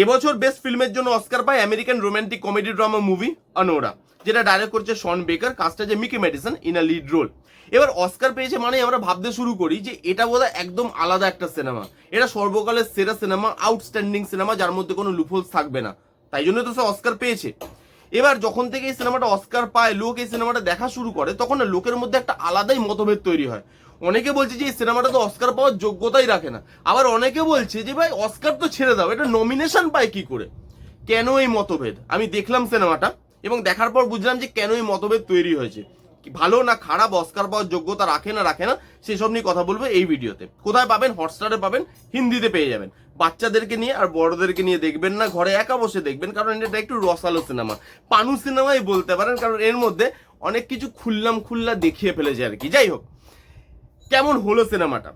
এবছর বেস্ট ফিল্মের জন্য অস্কার পায় American romantic comedy drama movie Anora যেটা ডাইরেক্ট করছে শন বেকার কাজটা যে Mikey Madison in a lead role এবার অস্কার পেয়েছে মানে আমরা ভাবতে শুরু করি যে এটা বোধহয় একদম আলাদা একটা সিনেমা এটা সর্বকালের সেরা সিনেমা আউটস্ট্যান্ডিং সিনেমা যার মধ্যে কোনো লুফোলস থাকবে না। তাই জন্য তো সে অস্কার পেয়েছে। এবার যখন থেকে এই সিনেমাটা অস্কার পায়, লোক এই সিনেমাটা দেখা শুরু করে, তখন লোকের মধ্যে একটা আলাদাই মতভেদ তৈরি হয়। অনেকে বলছে যে এই সিনেমাটা তো অস্কার পাওয়ার যোগ্যতাই রাখে না। আবার অনেকে বলছে যে ভাই, অস্কার তো ছেড়ে দাও, এটা নমিনেশন পায় কি করে? কেন এই মতভেদ? আমি দেখলাম সিনেমাটা এবং দেখার পর বুঝলাম যে কেন এই মতভেদ তৈরি হয়েছে। ভালো না খারাপ, অস্কার পাওয়ার যোগ্যতা রাখে না রাখে না, সেসব নিয়ে কথা বলব এই ভিডিওতে। কোথায় পাবেন? হটস্টারে পাবেন, হিন্দিতে পেয়ে যাবেন। বাচ্চাদেরকে নিয়ে আর বড়দেরকে নিয়ে দেখবেন না, ঘরে একা বসে দেখবেন, কারণ এটা একটু রসালো সিনেমা। পানু সিনেমাই বলতে পারেন, কারণ এর মধ্যে অনেক কিছু খুললাম খুল্লা দেখিয়ে ফেলেছে আর কি। যাই হোক কেমন হলো সিনেমাটা?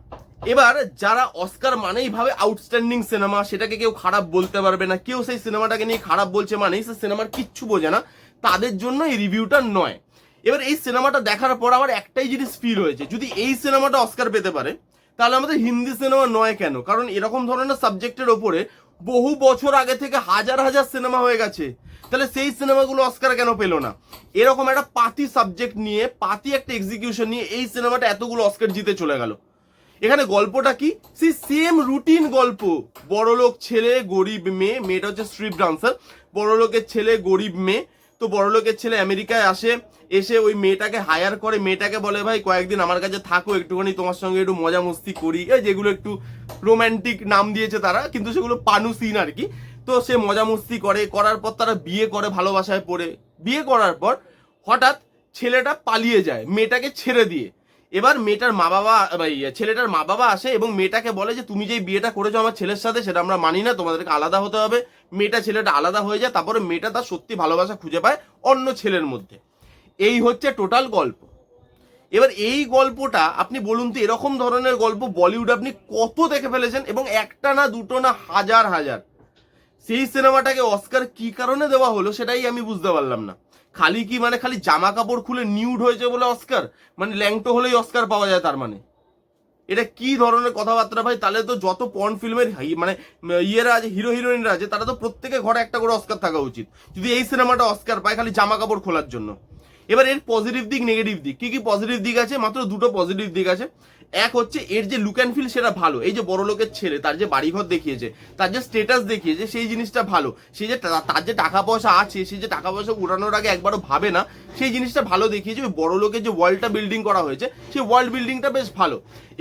এবার যারা অস্কার মানেই ভাবে আউটস্ট্যান্ডিং সিনেমা সেটাকে কেউ খারাপ বলতে পারবে না। কেউ সেই সিনেমাটাকে নিয়ে খারাপ বলছে মানেই সে সিনেমার কিচ্ছু বোঝে না। তাদের জন্য এই রিভিউটা নয়। এবার এই সিনেমাটা দেখার পর আমার একটাই জিনিস ফিল হয়েছে। যদি এই সিনেমাটা অস্কার পেতে পারে, তাহলে আমাদের হিন্দি সিনেমা নয় কেন? কারণ এরকম ধরনের সাবজেক্টের ওপরে বহু বছর আগে থেকে হাজার হাজার সিনেমা হয়ে গেছে। তাহলে সেই সিনেমাগুলো অস্কার কেন পেল না? এরকম একটা পাতি সাবজেক্ট নিয়ে, পাতি একটা এক্সিকিউশন নিয়ে এই সিনেমাটা এতগুলো অস্কার জিতে চলে গেল। এখানে গল্পটা কি? সেই সেম রুটিন গল্প। বড়লোক ছেলে, গরিব মেয়ে, মেয়েটা হচ্ছে স্ট্রিপ ডান্সার বড়লোকের ছেলে, গরিব মেয়ে। তো বড়লোকের ছেলে আমেরিকায় আসে, এসে ওই মেয়েটাকে হায়ার করে। মেয়েটাকে বলে, ভাই, কয়েকদিন আমার কাছে থাকো, একটুখানি তোমার সঙ্গে একটু মজা মস্তি করি যেগুলো একটু রোমান্টিক নাম দিয়েছে তারা কিন্তু সেগুলো পানু সিন আর কি। তো সে মজা মস্তি করে করার পর তারা বিয়ে করে ভালোবাসায় পড়ে। বিয়ে করার পর হঠাৎ ছেলেটা পালিয়ে যায় মেয়েটাকে ছেড়ে দিয়ে। এবার মেয়েটার মা বাবা ইয়ে, ছেলেটার মা বাবা আসে এবং মেয়েটাকে বলে যে তুমি যেই বিয়েটা করেছ আমার ছেলের সাথে সেটা আমরা মানি না তোমাদেরকে আলাদা হতে হবে। মেয়েটা ছেলেটা আলাদা হয়ে যায় তারপরে মেয়েটা তার সত্যি ভালোবাসা খুঁজে পায় অন্য ছেলের মধ্যে। এই হচ্ছে টোটাল গল্প। এবার এই গল্পটা, আপনি বলুন তো এরকম ধরনের গল্প বলিউড আপনি কত দেখে ফেলেছেন এবং একটা না দুটো না হাজার হাজার। সেই সিনেমাটাকে অস্কার কি কারণে দেওয়া হলো সেটাই আমি বুঝতে পারলাম না। খালি কি মানে খালি জামা কাপড় খুলে নিউড হয়েছে বলে অস্কার? মানে ল্যাংটো হলেই অস্কার পাওয়া যায় তার মানে। এটা কি ধরনের কথাবার্তা ভাই? তাহলে তো যত পর্ন ফিল্মের মানে ইয়েরা আছে হিরো হিরোইনরা আছে, তারা তো প্রত্যেকে ঘরে একটা করে অস্কার থাকা উচিত। যদি এই সিনেমাটা অস্কার পায় খালি জামা কাপড় খোলার জন্য। এবার এর পজিটিভ দিক নেগেটিভ দিক। কি কি পজিটিভ দিক আছে? মাত্র দুটো পজিটিভ দিক আছে। এক হচ্ছে এর যে লুক অ্যান্ড ফিল সেটা ভালো। এই যে বড় লোকের ছেলে, তার যে বাড়িঘর দেখিয়েছে, তার যে স্টেটাস দেখিয়েছে, সেই জিনিসটা ভালো। সেই যে তার যে টাকা পয়সা আছে সেই যে টাকা পয়সা উড়ানোর আগে একবারও ভাবে না, সেই জিনিসটা ভালো দেখিয়েছে। ওই বড় লোকের যে ওয়ার্ল্ডটা বিল্ডিং করা হয়েছে, সেই ওয়ার্ল্ড বিল্ডিংটা বেশ ভালো।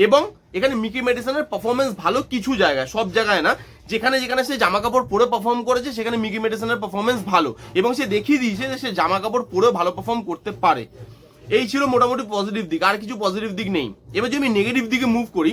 এবং এখানে মিকি মেডিসনের পারফরমেন্স ভালো কিছু জায়গায়, সব জায়গায় না। যেখানে যেখানে সে জামা কাপড় পরে পারফর্ম করেছে, সেখানে মিকি মেডিসনের পারফরমেন্স ভালো। এবং সে দেখিয়ে দিয়েছে যে সে জামা কাপড় পরেও ভালো পারফর্ম করতে পারে। এই ছিল মোটামুটি পজিটিভ দিক, আর কিছু পজিটিভ দিক নেই। এবার যদি আমি নেগেটিভ দিকে মুভ করি,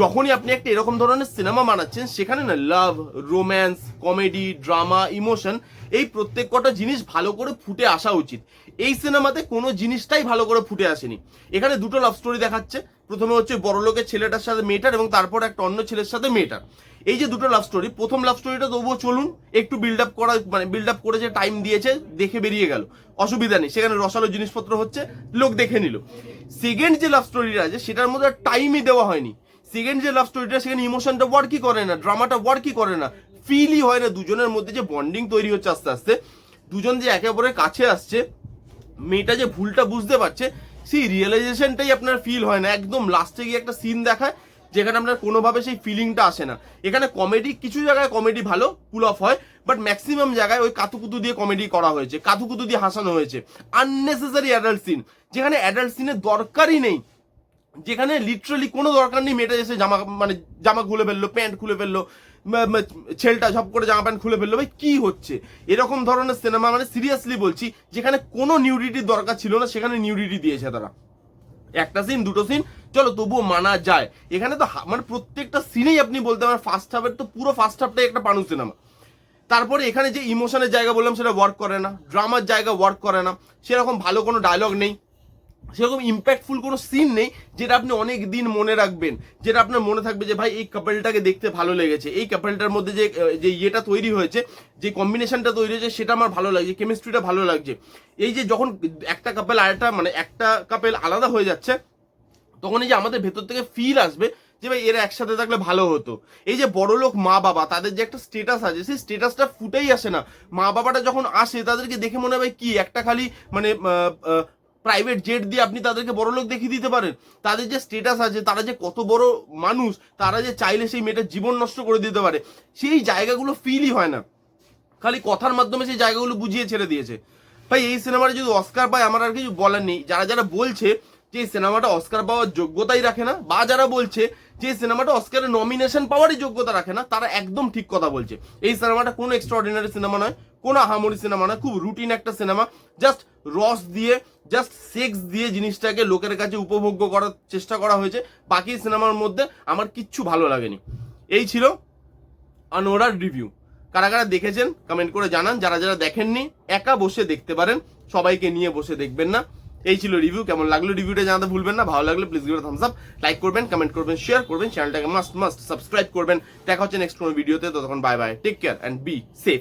যখনই আপনি একটা এরকম ধরনের সিনেমা বানাচ্ছেন, সেখানে না love romance comedy drama emotion এই প্রত্যেক কটা জিনিস ভালো করে ফুটে আসা উচিত। এই সিনেমাতে কোনো জিনিসটাই ভালো করে ফুটে আসেনি। এখানে দুটো লাভ স্টোরি দেখাচ্ছে। প্রথমে হচ্ছে বড়লোকের ছেলেটার সাথে মেয়েটার এবং তারপর একটা অন্য ছেলের সাথে মেয়েটার। এই যে দুটো লাভ স্টোরি প্রথম লাভ স্টোরিটা তবুও চলুন, একটু বিল্ড আপ করা মানে বিল্ড আপ করেছে টাইম দিয়েছে, দেখে বেরিয়ে গেল। অসুবিধা নেই, সেখানে রসালো জিনিসপত্র হচ্ছে, লোক দেখে নিল। সেকেন্ড যে লাভ স্টোরিটা আছে, সেটার মধ্যে টাইমই দেওয়া হয়নি। সেকেন্ড যে লাভ স্টোরিটা সেখানে ইমোশনটা ওয়ার্কই করে না ড্রামাটা ওয়ার্কই করে না। ফিলই হয় না, দুজনের মধ্যে যে বন্ডিং তৈরি হচ্ছে আস্তে আস্তে। দুজন যে একে অপরের কাছে আসছে, মেয়েটা যে ভুলটা বুঝতে পারছে সেই রিয়েলাইজেশনটাই আপনার ফিল হয় না। একদম লাস্টে গিয়ে একটা সিন দেখায়, যেখানে আপনার কোনোভাবে সেই ফিলিংটা আসে না। এখানে কমেডি কিছু জায়গায় কমেডি ভালো পুল অফ হয় বাট ম্যাক্সিমাম জায়গায় ওই কাতুকুতু দিয়ে কমেডি করা হয়েছে, কাতুকুতু দিয়ে হাসানো হয়েছে। আননেসেসারি অ্যাডাল্ট সিন যেখানে অ্যাডাল্ট সিনের দরকারই নেই। যেখানে লিটারালি কোনো দরকার নেই, মেয়েটা এসে জামা মানে জামা খুলে ফেলল প্যান্ট খুলে ফেলল ছেলেটা ঝপ করে জামা প্যান্ট খুলে ফেলল, ভাই, কি হচ্ছে? এরকম ধরনের সিনেমা মানে সিরিয়াসলি বলছি, যেখানে কোনো নিউডিটির দরকার ছিল না, সেখানে নিউডিটি দিয়েছে তারা। একটা সিন দুটো সিন চলো তবুও মানা যায়। এখানে তো মানে প্রত্যেকটা সিনেই আপনি বলতে পারেন ফার্স্ট হাফের তো পুরো ফার্স্ট হাফটাই একটা পানু সিনেমা তারপরে এখানে যে ইমোশনের জায়গা বললাম, সেটা ওয়ার্ক করে না। ড্রামার জায়গা ওয়ার্ক করে না। সেরকম ভালো কোনো ডায়লগ নেই। সেরকম ইম্প্যাক্টফুল কোনো সিন নেই যেটা আপনি অনেক দিন মনে রাখবেন। যেটা আপনার মনে থাকবে যে, ভাই, এই কাপেলটাকে দেখতে ভালো লেগেছে। এই কাপেলটার মধ্যে যে যে ইয়েটা তৈরি হয়েছে, যে কম্বিনেশনটা তৈরি হয়েছে, সেটা আমার ভালো লাগছে কেমিস্ট্রিটা ভালো লাগছে। এই যে যখন একটা কাপেল আরেকটা মানে একটা কাপেল আলাদা হয়ে যাচ্ছে, তখন এই যে আমাদের ভেতর থেকে ফিল আসবে যে, ভাই, এরা একসাথে থাকলে ভালো হতো। এই যে বড় লোক মা বাবা তাদের যে একটা স্টেটাস আছে, সেই স্টেটাসটা ফুটেই আসে না। মা বাবাটা যখন আসে, তাদেরকে দেখে মনে হয় কি? একটা খালি মানে প্রাইভেট জেট দিয়ে আপনি তাদেরকে বড় লোক দেখিয়ে দিতে পারেন। তাদের যে স্টেটাস আছে, তারা যে কত বড় মানুষ, তারা যে চাইলে সেই মেয়েটার জীবন নষ্ট করে দিতে পারে। সেই জায়গাগুলো ফিলই হয় না। খালি কথার মাধ্যমে সেই জায়গাগুলো বুঝিয়ে ছেড়ে দিয়েছে। ভাই, এই সিনেমাটা যদি অস্কার পায়, আমার আর কিছু বলার নেই। যারা যারা বলছে যে এই সিনেমাটা অস্কার পাওয়ার যোগ্যতাই রাখে না, বা যারা বলছে যে সিনেমাটা অস্কারের নমিনেশন পাওয়ারই যোগ্যতা রাখে না, তারা একদম ঠিক কথা বলছে। এই সিনেমাটা কোনো এক্সট্রাঅর্ডিনারি সিনেমা নয়, কোনো আহামরি সিনেমা নয়, খুব রুটিন একটা সিনেমা জাস্ট রস দিয়ে জাস্ট সেক্স দিয়ে জিনিসটাকে লোকের কাছে উপভোগ্য করার চেষ্টা করা হয়েছে। বাকি সিনেমার মধ্যে আমার কিচ্ছু ভালো লাগেনি। এই ছিল আনোরার রিভিউ কারা কারা দেখেছেন কমেন্ট করে জানান। যারা যারা দেখেননি, একা বসে দেখতে পারেন। সবাইকে নিয়ে বসে দেখবেন না। এই ছিল রিভিউ কেমন লাগল রিভিউটা জানাতে ভুলবেন না, ভালো লাগলে please give thumbs up like করবেন কমেন্ট করবেন শেয়ার করবেন চ্যানেলটাকে মাস্ট মাস্ট সাবস্ক্রাইব করবেন। দেখা হচ্ছে নেক্সট কোনো ভিডিওতে ততক্ষণ bye bye take care and be safe